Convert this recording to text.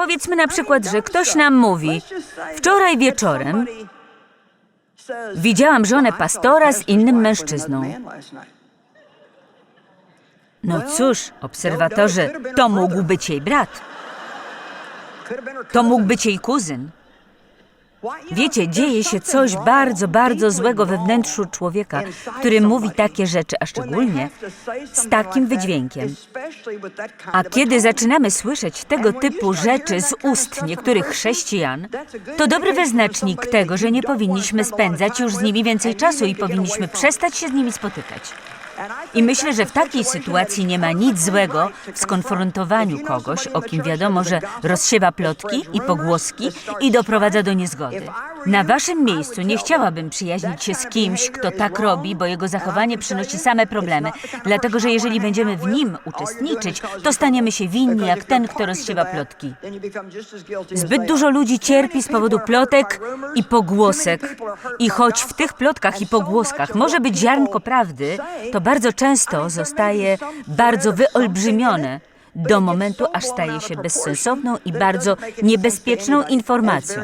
Powiedzmy na przykład, że ktoś nam mówi: Wczoraj wieczorem widziałam żonę pastora z innym mężczyzną. No cóż, obserwatorze, to mógł być jej brat, to mógł być jej kuzyn. Wiecie, dzieje się coś bardzo, bardzo złego we wnętrzu człowieka, który mówi takie rzeczy, a szczególnie z takim wydźwiękiem. A kiedy zaczynamy słyszeć tego typu rzeczy z ust niektórych chrześcijan, to dobry wyznacznik tego, że nie powinniśmy spędzać już z nimi więcej czasu i powinniśmy przestać się z nimi spotykać. I myślę, że w takiej sytuacji nie ma nic złego w skonfrontowaniu kogoś, o kim wiadomo, że rozsiewa plotki i pogłoski i doprowadza do niezgody. Na waszym miejscu nie chciałabym przyjaźnić się z kimś, kto tak robi, bo jego zachowanie przynosi same problemy, dlatego że jeżeli będziemy w nim uczestniczyć, to staniemy się winni jak ten, kto rozsiewa plotki. Zbyt dużo ludzi cierpi z powodu plotek i pogłosek. I choć w tych plotkach i pogłoskach może być ziarnko prawdy, to bardzo często zostaje bardzo wyolbrzymione do momentu, aż staje się bezsensowną i bardzo niebezpieczną informacją.